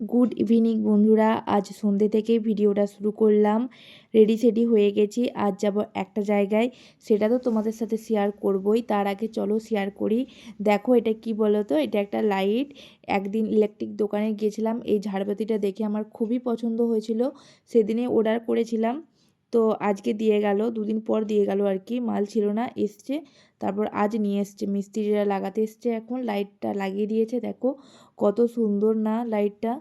Good evening বন্ধুরা, আজ সন্ধ্যে থেকে ভিডিওটা শুরু করলাম। রেডি সেডি হয়ে গেছি, আজ যাব একটা জায়গায়, সেটা তো তোমাদের সাথে শেয়ার করবই, তার আগে চলো শেয়ার করি। দেখো এটা কি বলো তো এটা একটা লাইট একদিন ইলেকট্রিক দোকানে গিয়েছিলাম, এই ঝাড়বাতিটা দেখে আমার খুবই পছন্দ হয়েছিল, সেদিনে অর্ডার করেছিলাম। তো আজকে দিয়ে গেল, দুদিন পর দিয়ে গেল আর কি, মাল ছিল না, এসছে। তারপর আজ নিয়ে এসছে, মিস্ত্রিরা লাগাতে এসছে এখন, লাইটটা লাগিয়ে দিয়েছে, দেখো কত সুন্দর না লাইটটা।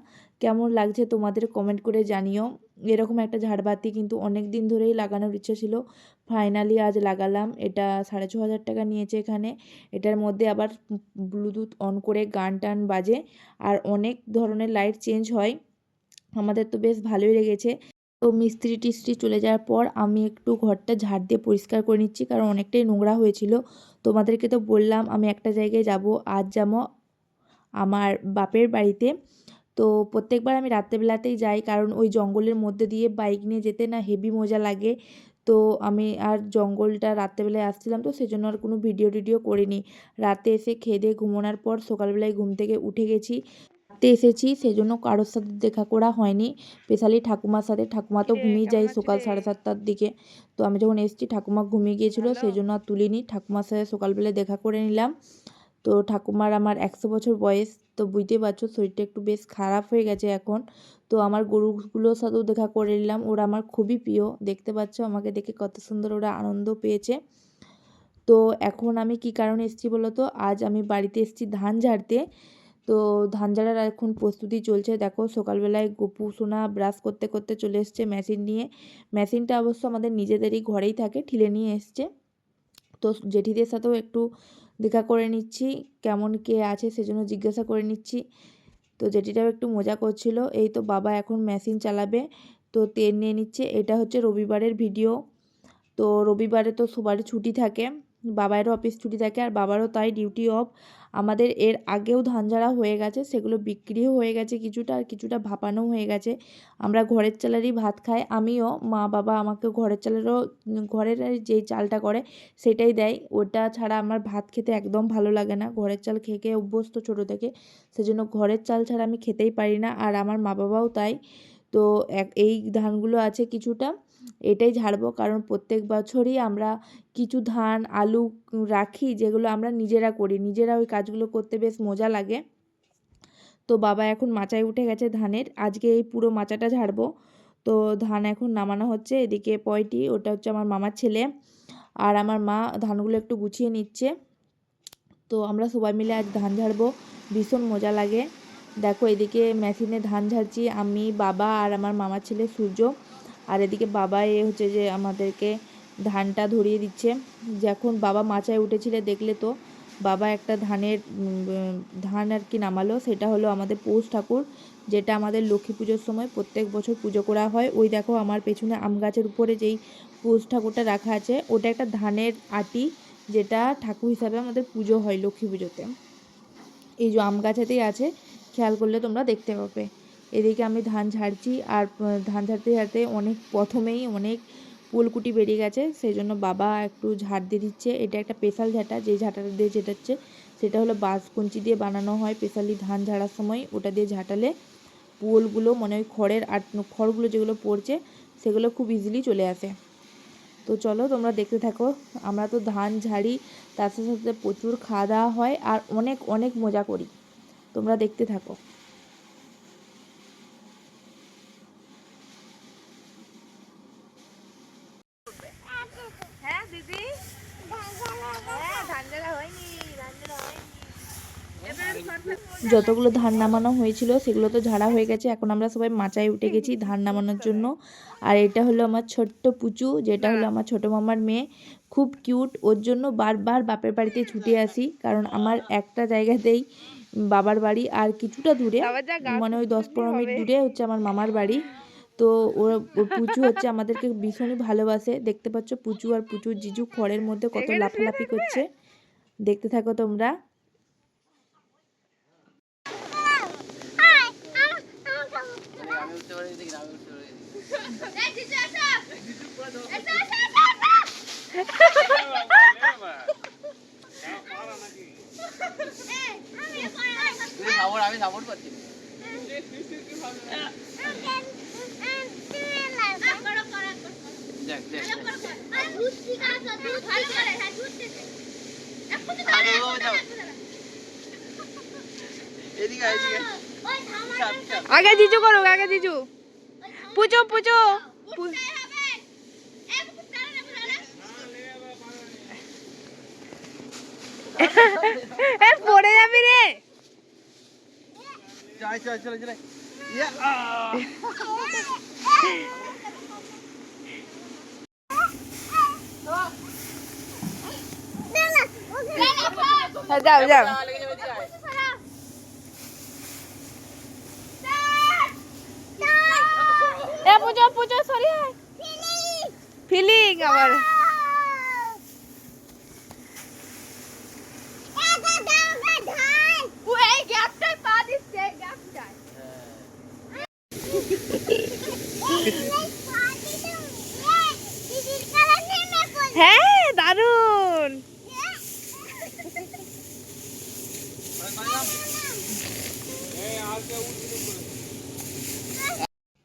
কেমন লাগছে তোমাদের কমেন্ট করে জানিও। এরকম একটা ঝাড়বাতি কিন্তু অনেক দিন ধরেই লাগানোর ইচ্ছা ছিল। ফাইনালি আজ লাগালাম, এটা সাড়ে ছ হাজার টাকা নিয়েছে এখানে। এটার মধ্যে আবার ব্লুটুথ অন করে গান টান বাজে, আর অনেক ধরনের লাইট চেঞ্জ হয়। আমাদের তো বেশ ভালোই লেগেছে। তো মিস্ত্রি টিস্ত্রি চলে যাওয়ার পর আমি একটু ঘরটা ঝাড় দিয়ে পরিষ্কার করে নিচ্ছি, কারণ অনেকটাই নোংরা হয়েছিল। তোমাদেরকে তো বললাম আমি একটা জায়গায় যাব, আজ যাব আমার বাপের বাড়িতে। তো প্রত্যেকবার আমি রাত্রেবেলাতেই যাই, কারণ ওই জঙ্গলের মধ্যে দিয়ে বাইক নিয়ে যেতে না হেভি মজা লাগে। তো আমি আর জঙ্গলটা রাত্রেবেলায় আসছিলাম তো সেজন্য আর কোনো ভিডিও টিডিও করিনি। রাতে এসে খেয়ে দিয়ে ঘুমোনোর পর সকালবেলায় ঘুম থেকে উঠে গেছি। রাতে এসেছি সেজন্য কারোর সাথে দেখা করা হয়নি। স্পেশালি ঠাকুমার সাথে। ঠাকুমা তো ঘুমিয়ে যায় সকাল সাড়ে সাতটার দিকে। তো আমি যখন এসেছি ঠাকুমা ঘুমিয়ে গিয়েছিল সেই জন্য আর তুলিনি। ঠাকুমার সাথে সকালবেলা দেখা করে নিলাম। তো ঠাকুমার আমার একশো বছর বয়স। তো বুঝতে পারছ শরীরটা একটু বেশ খারাপ হয়ে গেছে এখন। তো আমার গরুগুলোর সাথেও দেখা করে নিলাম। ওরা আমার খুবই প্রিয়। দেখতে পাচ্ছ আমাকে দেখে কত সুন্দর ওরা আনন্দ পেয়েছে। তো এখন আমি কি কারণে এসেছি বলো তো? আজ আমি বাড়িতে এসেছি ধান ঝাড়তে। তো ধান ঝাড়ার এখন প্রস্তুতি চলছে। দেখো, সকালবেলায় গোপু সোনা ব্রাশ করতে করতে চলে এসছে মেশিন নিয়ে। মেশিনটা অবশ্য আমাদের নিজেদেরই ঘরেই থাকে, ঠিলে নিয়ে এসছে। তো জেঠিদের সাথেও একটু দেখা করে নিচ্ছি, কেমন কে আছে সেজন্য জিজ্ঞাসা করে নিচ্ছি। তো জেঠিটাও একটু মজা করছিল। এই তো বাবা এখন মেশিন চালাবে, তো তেল নিয়ে নিচ্ছে। এটা হচ্ছে রবিবারের ভিডিও তো রবিবারে তো সবারই ছুটি থাকে বাবারও অফিস ছুটি থাকে, আর বাবারও তাই ডিউটি অফ আমাদের এর আগেও ধান ঝাড়া হয়ে গেছে, সেগুলো বিক্রিও হয়ে গেছে কিছুটা আর কিছুটা ভাপানো হয়ে গেছে। আমরা ঘরের চালেরই ভাত খাই, আমিও, মা, বাবা আমাকে ঘরের চালেরও, ঘরের যেই চালটা করে সেটাই দেয়। ওটা ছাড়া আমার ভাত খেতে একদম ভালো লাগে না। ঘরের চাল খেয়ে খেয়ে অভ্যস্ত ছোটো থেকে, সেজন্য ঘরের চাল ছাড়া আমি খেতেই পারি না। আর আমার মা, বাবাও তাই। তো এক, এই ধানগুলো আছে কিছুটা। এটাই ঝাড়বো। কারণ প্রত্যেক বছরই আমরা কিছু ধান, আলু রাখি, যেগুলো আমরা নিজেরা করি। নিজেরা ওই কাজগুলো করতে বেশ মজা লাগে। তো বাবা এখন মাচায় উঠে গেছে ধানের। আজকে এই পুরো মাচাটা ঝাড়বো। তো ধান এখন নামানো হচ্ছে। এদিকে পয়টি, ওটা হচ্ছে আমার মামার ছেলে। আর আমার মা ধানগুলো একটু গুছিয়ে নিচ্ছে। তো আমরা সবাই মিলে আজ ধান ঝাড়বো। ভীষণ মজা লাগে। দেখো, এদিকে মেশিনে ধান ঝাড়ছি। আমি, বাবা আর আমার মামার ছেলে সূর্য। আর এদিকে বাবা এ হচ্ছে যে আমাদেরকে ধানটা ধরিয়ে দিচ্ছে। যখন বাবা মাচায় উঠেছিল দেখলে তো, বাবা একটা ধানের ধান আর কি নামালো, সেটা হলো আমাদের পৌষ ঠাকুর, যেটা আমাদের লক্ষ্মী পুজোর সময় প্রত্যেক বছর পুজো করা হয়। ওই দেখো আমার পেছনে আম গাছের উপরে যেই পৌষ ঠাকুরটা রাখা আছে, ওটা একটা ধানের আটি, যেটা ঠাকুর হিসাবে আমাদের পুজো হয় লক্ষ্মী পুজোতে। এই যে আম গাছেতেই আছে, খেয়াল করলে তোমরা দেখতে পাবে। এদিকে আমি ধান ঝাড়ছি আর ধান ঝাড়তে ঝাড়তে অনেক প্রথমেই অনেক পুলকুটি বেরিয়ে গেছে। সেই জন্য বাবা একটু ঝাড় দিয়ে দিচ্ছে। এটা একটা স্পেশাল ঝাঁটা। যে ঝাঁটাটা দিয়ে ঝেটাচ্ছে, সেটা হলো বাঁশ কঞ্চি দিয়ে বানানো হয় স্পেশালি ধান ঝাড়ার সময়। ওটা দিয়ে ঝাঁটালে পুলগুলো মানে ওই খড়ের আর খড়গুলো যেগুলো পড়ছে, সেগুলো খুব ইজিলি চলে আসে। তো চলো তোমরা দেখতে থাকো। আমরা তো ধান ঝাড়ি, তার সাথে সাথে প্রচুর খাওয়া দাওয়া হয় আর অনেক অনেক মজা করি। তোমরা দেখতে থাকো হ্যাঁ দিদি হ্যাঁ ধান ঝাড়া হয়নি ধান ঝাড়া হয়নি যতগুলো ধান নামানো হয়েছিল সেগুলো তো ঝাড়া হয়ে গেছে। এখন আমরা সবাই মাচায় উঠে গেছি ধান নামানোর জন্য। আর এটা হলো আমার ছোট্ট পুচু যেটা হলো আমার ছোট মামার মেয়ে। খুব কিউট ওর জন্য বারবার বাপের বাড়িতে ছুটে আসি কারণ আমার একটা জায়গাতেই বাবার বাড়ি আর কিছুটা দূরে মানে ওই দশ পনেরো মিনিট দূরে হচ্ছে আমার মামার বাড়ি। তো ওরা ও পুচু হচ্ছে আমাদেরকে ভীষণই ভালোবাসে। দেখতে পাচ্ছ পুচু আর পুচুর জিজু খড়ের মধ্যে কত লাফালাফি করছে। দেখতে থাকো তোমরা। আমি সাপোর্ট করছি দেখ দেখ। এদিকে এদিকে। আগে জিজু করুক আগে জিজু। পুচো পুচো পড়ে যাবি রে। হ্যাঁ, যাও যাও আহ, লেগে যাবে, এদিকে আয়। এ পুজো সরি ফিলিং আবার। হ্যাঁ দারুণ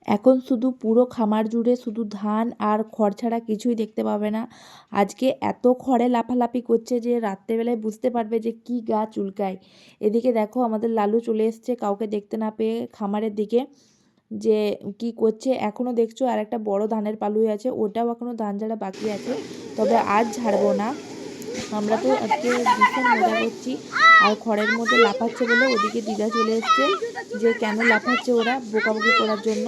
এখন শুধু পুরো খামার জুড়ে শুধু ধান আর খড় ছাড়া কিছুই দেখতে পাবে না। আজকে এত খড়ে লাফালাফি করছে যে রাত্রেবেলায় বুঝতে পারবে যে কি গা চুলকায়। এদিকে দেখো আমাদের লালু চলে এসছে কাউকে দেখতে না পেয়ে খামারের দিকে যে কি করছে। এখনও দেখছ আর একটা বড় ধানের পালুই আছে, ওটাও এখনও ধান ঝাড়া বাকি আছে। তবে আজ ঝাড়বো না। আমরা তো আজকে ভীষণ মজা করছি। আর খড়ের মধ্যে লাফাচ্ছে বলে ওদিকে দিদা চলে এসছে যে কেন লাফাচ্ছে ওরা বোকাবুকি করার জন্য।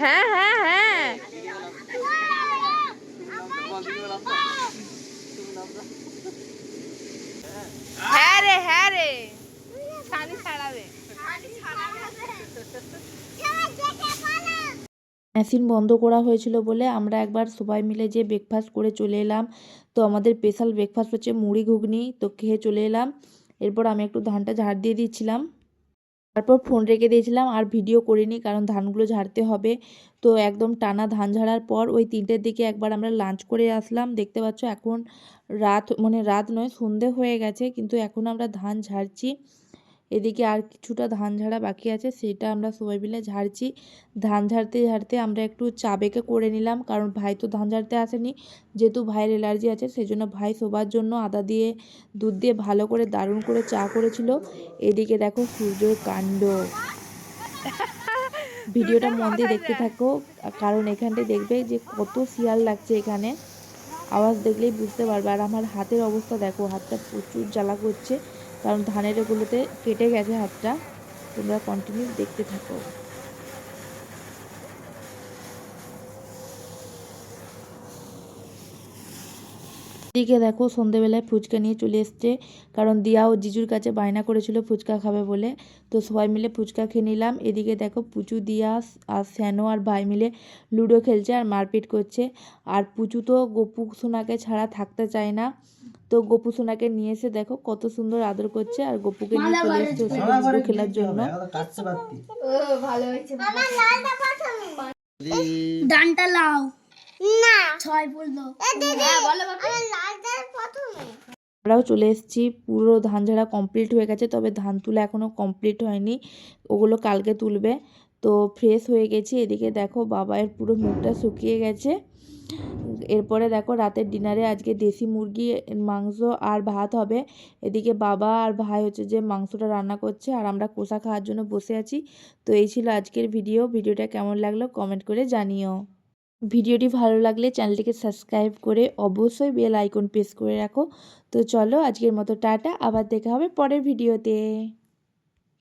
হ্যাঁ হ্যাঁ হ্যাঁ। হ্যাঁ রে হ্যাঁ রে। ছানি ছাড়াবে। মেশিন বন্ধ করা হয়েছিল বলে আমরা একবার সবাই মিলে যে ব্রেকফাস্ট করে চলে এলাম, তো আমাদের স্পেশাল ব্রেকফাস্ট হচ্ছে মুড়ি ঘুগনি, তো খেয়ে চলে এলাম। এরপর আমি একটু ধানটা ঝাড় দিয়ে দিচ্ছিলাম তারপর ফোন রেখে দিয়েছিলাম, আর ভিডিও করিনি কারণ ধানগুলো ঝাড়তে হবে। তো একদম টানা ধান ঝাড়ার পর ওই তিনটের দিকে একবার আমরা লাঞ্চ করে আসলাম। দেখতে পাচ্ছ এখন রাত মানে রাত নয়, সন্ধে হয়ে গেছে, কিন্তু এখন আমরা ধান ঝাড়ছি। এদিকে আর কিছুটা ধান ঝাড়া বাকি আছে সেটা আমরা সবাই মিলে ঝাড়ছি। ধান ঝাড়তে ঝাড়তে আমরা একটু চা বেঁকে করে নিলাম কারণ ভাই তো ধান ঝাড়তে আসেনি। যেহেতু ভাইয়ের অ্যালার্জি আছে সেই জন্য ভাই সবার জন্য আদা দিয়ে দুধ দিয়ে ভালো করে দারুণ করে চা করেছিল। এদিকে দেখো সূর্যের কাণ্ড। ভিডিওটা মন দিয়ে দেখতে থাকো কারণ এখানটায় দেখবে যে কত শিয়াল লাগছে এখানে। আওয়াজ দেখলেই বুঝতে পারবে আর আমার হাতের অবস্থা দেখো হাতটা প্রচুর জ্বালা করছে। কারণ ধানের এগুলোতে কেটে গেছে হাতটা। তোমরা কন্টিনিউ দেখতে থাকো। দিকে দেখো সন্ধেবেলায় ফুচকা নিয়ে চলে এসছে, কারণ দিয়া ও জিজুর কাছে বায়না করেছিল ফুচকা খাবে বলে। তো সবাই মিলে ফুচকা খেয়ে নিলাম। এদিকে দেখো পুচু, দিয়া, আর শ্যানো আর ভাই মিলে লুডো খেলছে আর মারপিট করছে। আর পুচু তো গপু সোনাকে ছাড়া থাকতে চায় না। তো গপু সোনাকে নিয়ে এসে দেখো কত সুন্দর আদর করছে আর গপুকে নিয়ে চলে এসছে ওর খেলার জন্য। ডানটা লাও। না। ছয় বলল। হ্যাঁ আমরাও চলে এসেছি পুরো ধান ঝাড়া কমপ্লিট হয়ে গেছে তবে ধান তুলা এখনও কমপ্লিট হয়নি। ওগুলো কালকে তুলবে। তো ফ্রেশ হয়ে গেছি এদিকে দেখো বাবায়ের পুরো মুখটা শুকিয়ে গেছে। এরপরে দেখো রাতের ডিনারে আজকে দেশি মুরগি, মাংস আর ভাত হবে। এদিকে বাবা আর ভাই হচ্ছে যে মাংসটা রান্না করছে আর আমরা কষা খাওয়ার জন্য বসে আছি। তো এই ছিল আজকের ভিডিও। ভিডিওটা কেমন লাগল কমেন্ট করে জানিও। ভিডিওটি ভালো লাগলে চ্যানেলটিকে সাবস্ক্রাইব করে অবশ্যই বেল আইকন প্রেস করে রাখো। তো চলো আজকের মতো টাটা। আবার দেখা হবে পরের ভিডিওতে।